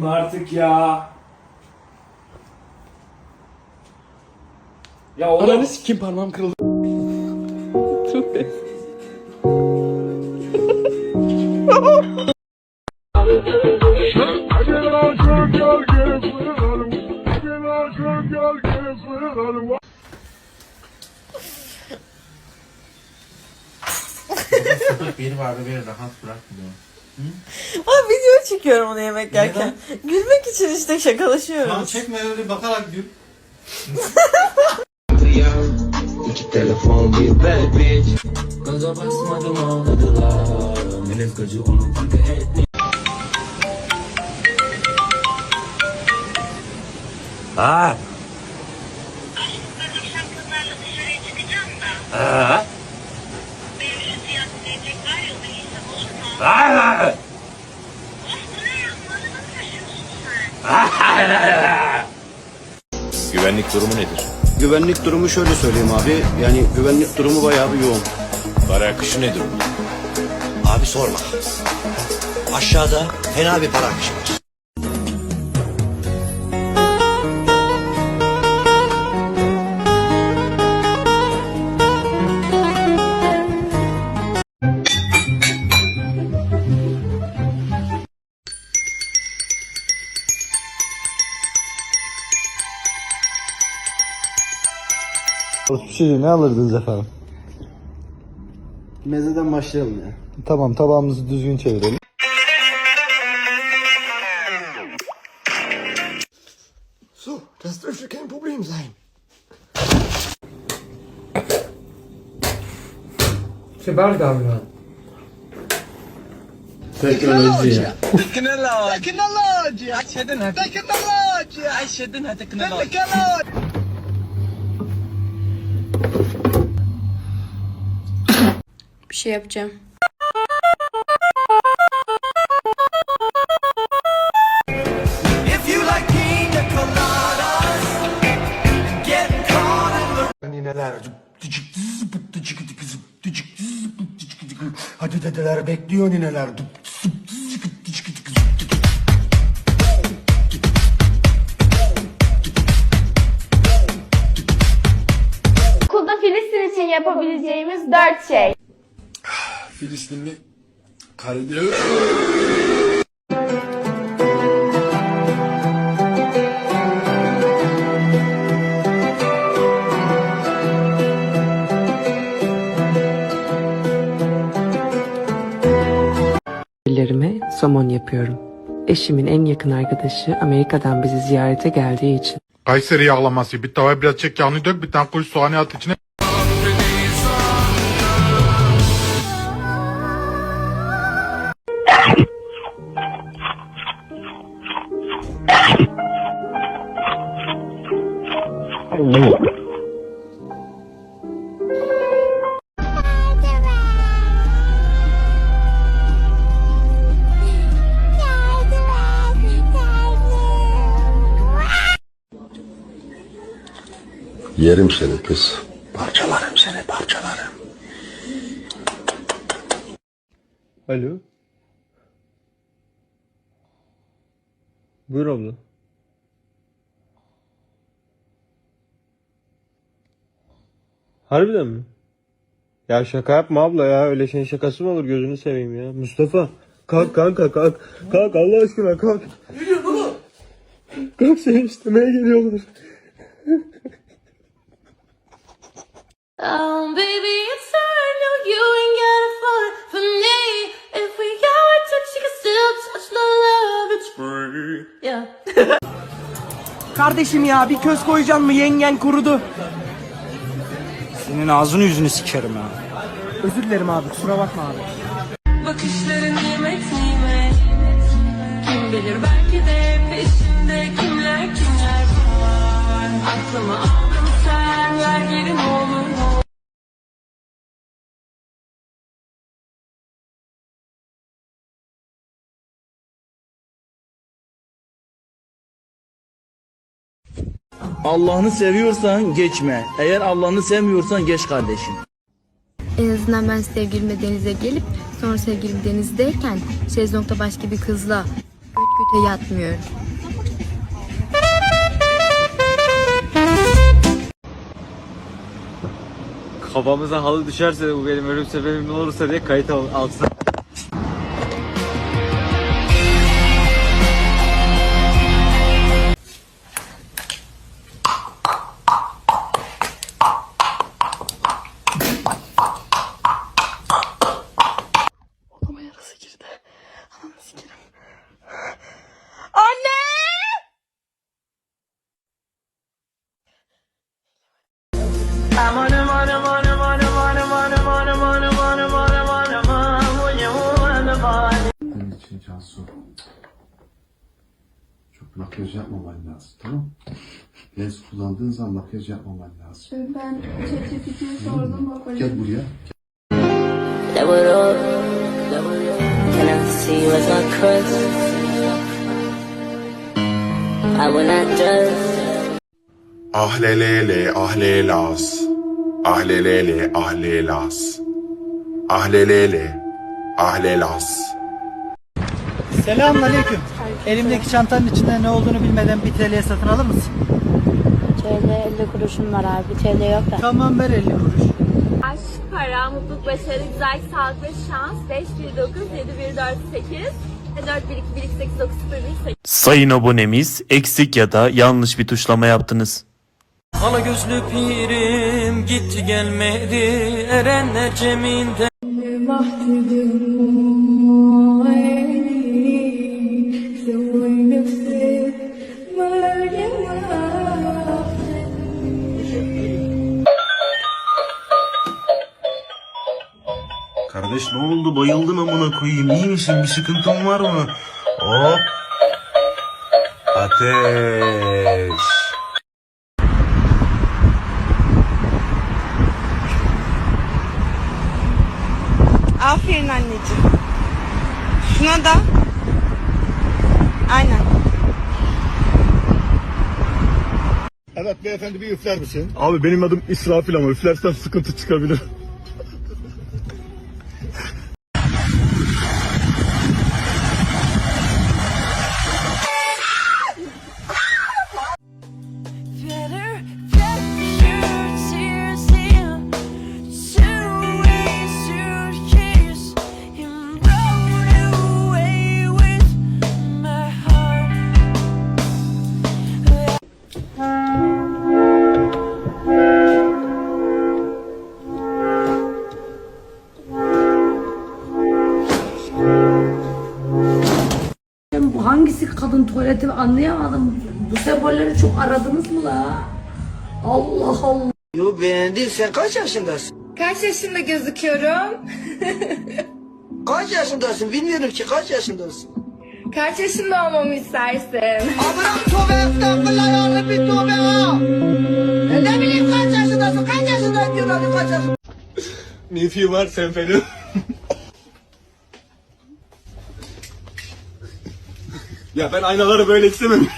Çekme artık ya. Ya oğlum. Ananı sikim parmağım kırıldı. Tövbe. Biri vardı beni rahat bırakmıyor. Abi video çekiyorum onu yemek yerken. Gülmek için işte şakalaşıyoruz. Tamam çekme öyle bakarak gül. İki telefon bir bad bitch Gaza basmadım ağladılar Melek gacı onu kızlarla dışarıya çıkacağım da. Ha. Güvenlik durumu nedir? Güvenlik durumu şöyle söyleyeyim abi. Yani güvenlik durumu bayağı bir yoğun. Para akışı ne durumda? Abi sorma. Aşağıda fena bir para akışı var. Şey ne alırdınız efendim? Mezeden başlayalım ya. Tamam tabağımızı düzgün çevirelim. So, das dürfte kein Problem sein. Kibar davran. Teknoloji ya. Bir şey yapacağım. Hadi dedeler bekliyor nineler. Yapabileceğimiz dört şey. Filistinli karıncı. Ellerime somon yapıyorum. Eşimin en yakın arkadaşı Amerika'dan bizi ziyarete geldiği için Kayseri yağlaması. Bir tavaya biraz çek yağını dök. Bir tane kuş soğanı at içine. Yerim seni kız. Parçalarım seni parçalarım. Alo. Buyur abla. Harbiden mi? Ya şaka yapma abla ya. Öyle şeyin şakası mı olur gözünü seveyim ya. Mustafa. Kalk kanka kalk. Kalk Allah aşkına kalk. Ne diyorsun oğlum? Kalk seni istemeye geliyorlar. Um, baby, it's alright, no, you ain't gotta fall for me. If we got our touch, you can still touch the love, it's free. Yeah. Kardeşim ya bir köz koyacaksın mı yengen kurudu. Senin ağzını yüzünü sikerim ha. Özür dilerim abi kusura bakma abi. Bakışların nimet nimet Kim bilir belki de peşinde kimler kimler var Aklımı aldın sen ver geri ne olur Allah'ını seviyorsan geçme. Eğer Allah'ını sevmiyorsan geç kardeşim. En azından ben sevgilime denize gelip sonra sevgilim denizdeyken şezlongda başka bir kızla göt kötü yatmıyorum. Kafamıza halı düşerse bu benim ölüm sebebim ne olursa diye kayıt al- altına. Cansu. Çok makyaj yapmaman lazım tamam mı? Lens kullandığın zaman makyaj yapmaman lazım. Ben ChatGPT'ye sordum bak Gel buraya. Level up, level up. Can I see as my crush? I will not judge. Ahlelele ahlelas. Ahlelele ahlelas. Ahlelele ahlelas. Selamünaleyküm. Elimdeki çantanın içinde ne olduğunu bilmeden bir TL'ye satın alır mısın? TL 50 kuruşum var abi. TL yok da. Tamam ver 50 kuruş. Aşk, para, mutluluk, başarı, güzellik, sağlık ve şans. 5, 1, 9, 7, 1, 4, 8. 4, 1, 2, 1, 2, 8, 9, 0, 1, 8. Sayın abonemiz eksik ya da yanlış bir tuşlama yaptınız. Hala gözlü pirim gitti gelmedi Erenler ceminde Kardeş ne oldu? Bayıldın amına koyayım. İyi misin? Bir sıkıntın var mı? Hop. Ateş. Aferin anneciğim. Şuna da. Aynen. Evet beyefendi bir üfler misin? Abi benim adım İsrafil ama üflersen sıkıntı çıkabilir. Kadın tuvaleti anlayamadım. Bu sembolleri çok aradınız mı la? Allah Allah. Yo beğendin sen kaç yaşındasın? Kaç yaşında gözüküyorum? Kaç yaşındasın bilmiyorum ki kaç yaşındasın? Kaç yaşında olmamı istersin? Abram tövbe estağfurullah bir tövbe ha. E ne bileyim kaç yaşındasın kaç yaşındasın diyorlar kaç yaşındasın. Nefi var senfeni. Ya ben aynaları böyle istemem.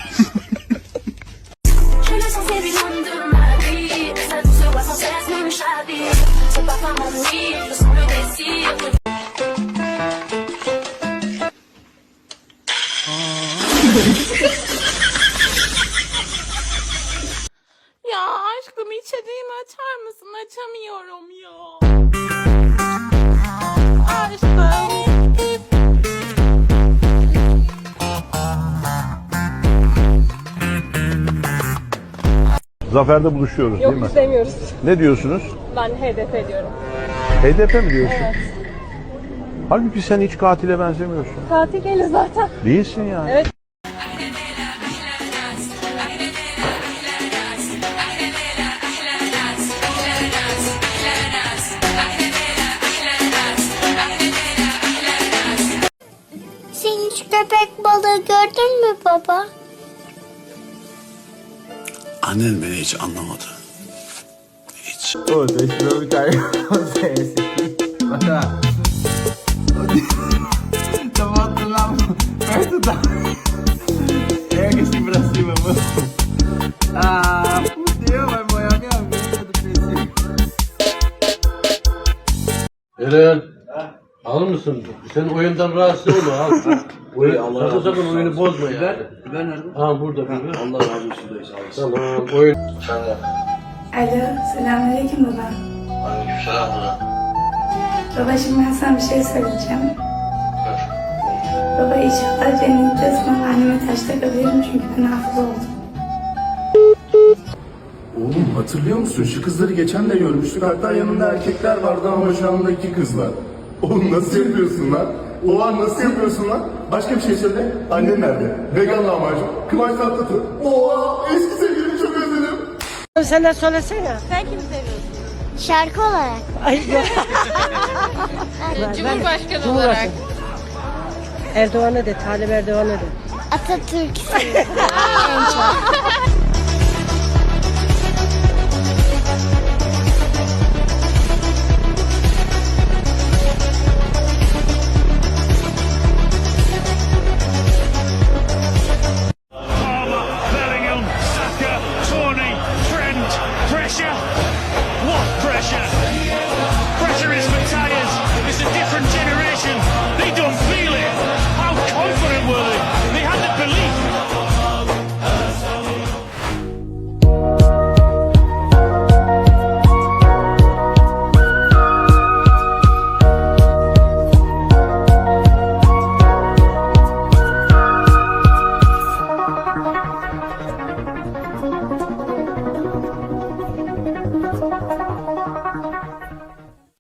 Zafer'de buluşuyoruz değil mi? Yok istemiyoruz. Ne diyorsunuz? Ben HDP diyorum. HDP mi diyorsun? Evet. Halbuki sen hiç katile benzemiyorsun. Katil değiliz zaten. Değilsin yani. Evet. Sen hiç köpek balığı gördün mü baba? Annen beni hiç anlamadı. Hiç. O da şuna bir tane tutam. Herkesi bırakayım ama. Aa, bu diyor ben boyamıyorum. Bilmiyordum neyse. Eren. Alır mısın? Sen oyundan rahatsız olma al. Oyun, sakın sakın oyunu bozma yani. Ben nerede? Ha burada bir Allah razı olsun dayı sağ olasın. Tamam oyun. Alo, selamünaleyküm baba. Baba şimdi ben sana bir şey söyleyeceğim. Baba inşallah cennette sana anneme taş takabilirim çünkü ben hafız oldum. Oğlum hatırlıyor musun? Şu kızları geçen de görmüştük. Hatta yanında erkekler vardı ama şu anda iki kız var. Oğlum nasıl yapıyorsun lan? Oha nasıl yapıyorsun lan? Başka bir şey söyle. Annen nerede? Vegan lahmacun. Kıvanç Tatlıtuğ. Oha eski sevgilimi çok özledim. Sen de söylesene. Şarkı olarak. Cumhurbaşkanı olarak. Erdoğan'a de, Talip Erdoğan'a de. Atatürk seviyorum. en çok.